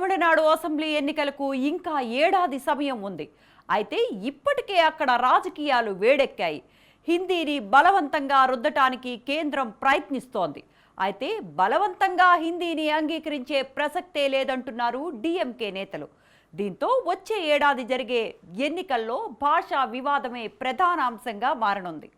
Tamil Nadu assembly ఎన్నికలకు ఇంకా ఏడాది సమయం ఉంది. అయితే ఇప్పటికే అక్కడ రాజకీయాలు వేడెక్కాయి. హిందీని బలవంతంగా రుద్దటానికి కేంద్రం ప్రయత్నిస్తోంది. అయితే బలవంతంగా హిందీని అంగీకరించే ప్రసక్తే లేదంటున్నారు డిఎంకే నేతలు. దీంతో వచ్చే ఏడాది జరిగే ఎన్నికల్లో భాషా వివాదమే ప్రధాన అంశంగా మారనుంది.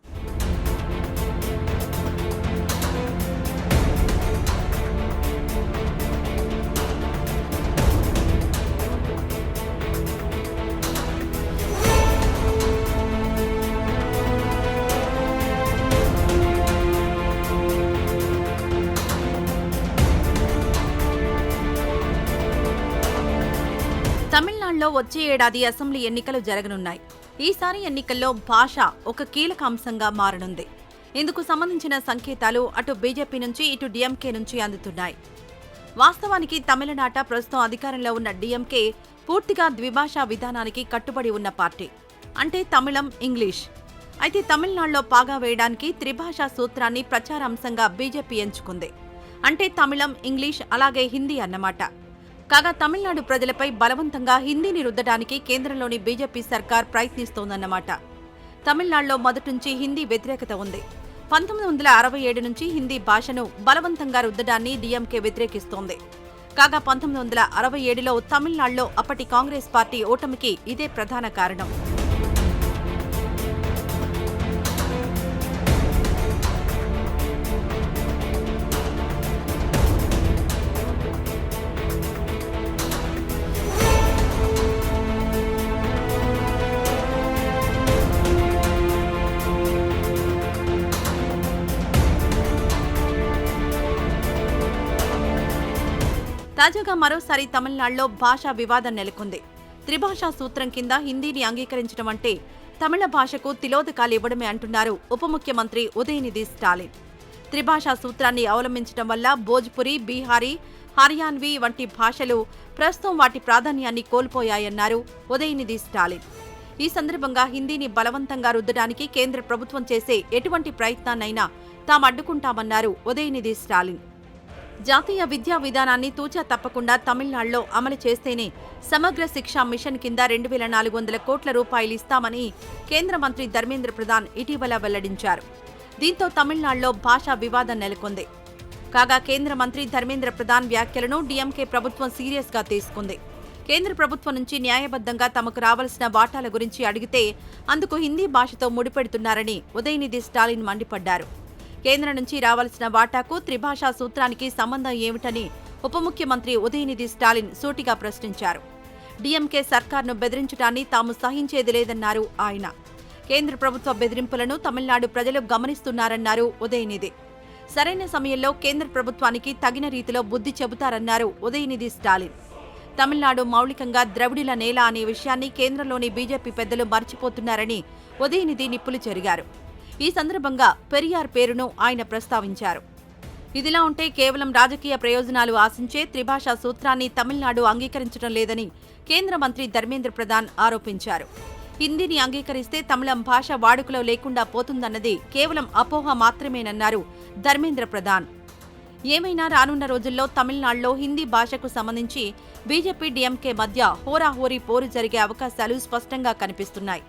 తమిళనాడులో వచ్చే ఏడాది అసెంబ్లీ ఎన్నికలు జరగనున్నాయి. ఈసారి ఎన్నికల్లో భాష ఒక కీలక అంశంగా మారనుంది. ఇందుకు సంబంధించిన సంకేతాలు అటు బీజేపీ నుంచి ఇటు డిఎంకే నుంచి అందుతున్నాయి. వాస్తవానికి తమిళనాట ప్రస్తుతం అధికారంలో ఉన్న డిఎంకే పూర్తిగా ద్విభాషా విధానానికి కట్టుబడి ఉన్న పార్టీ. అంటే తమిళం ఇంగ్లీష్. అయితే తమిళనాడులో పాగా వేయడానికి త్రిభాషా సూత్రాన్ని ప్రచారాంశంగా బీజేపీ ఎంచుకుంది. అంటే తమిళం ఇంగ్లీష్ అలాగే హిందీ అన్నమాట. కాగా తమిళనాడు ప్రజలపై బలవంతంగా హిందీని రుద్దడానికి కేంద్రంలోని బీజేపీ సర్కార్ ప్రయత్నిస్తోందన్నమాట. తమిళనాడులో మొదటి నుంచి హిందీ వ్యతిరేకత ఉంది. పంతొమ్మిది వందల అరవై ఏడు నుంచి హిందీ భాషను బలవంతంగా రుద్దడాన్ని డీఎంకే వ్యతిరేకిస్తోంది. కాగా పంతొమ్మిది వందల అరవై ఏడులో తమిళనాడులో అప్పటి కాంగ్రెస్ పార్టీ ఓటమికి ఇదే ప్రధాన కారణం. తాజాగా మరోసారి తమిళనాడులో భాషా వివాదం నెలకొంది. త్రిభాషా సూత్రం కింద హిందీని అంగీకరించడం అంటే తమిళ భాషకు తిలోదకాలు ఇవ్వడమే అంటున్నారు ఉప ముఖ్యమంత్రి ఉదయనిధి స్టాలిన్. త్రిభాషా సూత్రాన్ని అవలంబించడం వల్ల భోజ్పురి బీహారీ హర్యాన్వి వంటి భాషలు ప్రస్తుతం వాటి ప్రాధాన్యాన్ని కోల్పోయాయన్నారు ఉదయనిధి స్టాలిన్. ఈ సందర్భంగా హిందీని బలవంతంగా రుద్దడానికి కేంద్ర ప్రభుత్వం చేసే ఎటువంటి ప్రయత్నాన్నైనా తాము అడ్డుకుంటామన్నారు ఉదయనిధి స్టాలిన్. జాతీయ విద్యా విధానాన్ని తూచా తప్పకుండా తమిళనాడులో అమలు చేస్తేనే సమగ్ర శిక్షా మిషన్ కింద రెండు వేల నాలుగు వందల కోట్ల రూపాయలు ఇస్తామని కేంద్ర మంత్రి ధర్మేంద్ర ప్రధాన్ ఇటీవల వెల్లడించారు. దీంతో తమిళనాడులో భాషా వివాదం నెలకొంది. కాగా కేంద్ర మంత్రి ధర్మేంద్ర ప్రధాన్ వ్యాఖ్యలను డీఎంకే ప్రభుత్వం సీరియస్గా తీసుకుంది. కేంద్ర ప్రభుత్వం నుంచి న్యాయబద్ధంగా తమకు రావాల్సిన వాటాల గురించి అడిగితే అందుకు హిందీ భాషతో ముడిపెడుతున్నారని ఉదయనిధి స్టాలిన్ మండిపడ్డారు. కేంద్రం నుంచి రావాల్సిన వాటాకు త్రిభాషా సూత్రానికి సంబంధం ఏమిటని ఉప ముఖ్యమంత్రి ఉదయనిధి స్టాలిన్ సూటిగా ప్రశ్నించారు. డీఎంకే సర్కార్ను బెదిరించడాన్ని తాము సహించేది లేదన్నారు ఆయన. కేంద్ర ప్రభుత్వ బెదిరింపులను తమిళనాడు ప్రజలు గమనిస్తున్నారన్నారు ఉదయనిధి. సరైన సమయంలో కేంద్ర ప్రభుత్వానికి తగిన రీతిలో బుద్ధి చెబుతారన్నారు ఉదయనిధి స్టాలిన్. తమిళనాడు మౌలికంగా ద్రవిడిల నేల అనే విషయాన్ని కేంద్రంలోని బీజేపీ పెద్దలు మర్చిపోతున్నారని ఉదయనిధి నిప్పులు చెరిగారు. ఈ సందర్భంగా పెరియార్ పేరును ఆయన ప్రస్తావించారు. ఇదిలా ఉంటే కేవలం రాజకీయ ప్రయోజనాలు ఆశించే త్రిభాషా సూత్రాన్ని తమిళనాడు అంగీకరించడం లేదని కేంద్ర మంత్రి ధర్మేంద్ర ప్రధాన్ ఆరోపించారు. హిందీని అంగీకరిస్తే తమిళం భాష వాడుకలో లేకుండా పోతుందన్నది కేవలం అపోహ మాత్రమేనన్నారు ధర్మేంద్ర ప్రధాన్. ఏమైనా రానున్న రోజుల్లో తమిళనాడులో హిందీ భాషకు సంబంధించి బీజేపీ డీఎంకే మధ్య హోరాహోరీ పోరు జరిగే అవకాశాలు స్పష్టంగా కనిపిస్తున్నాయి.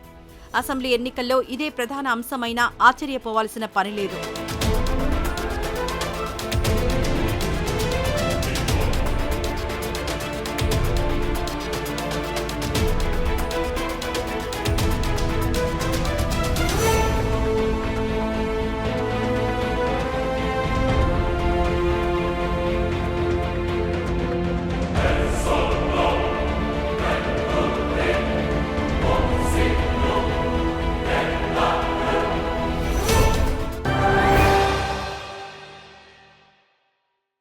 అసెంబ్లీ ఎన్నికల్లో ఇదే ప్రధాన అంశమైనా ఆశ్చర్యపోవాల్సిన పనిలేదు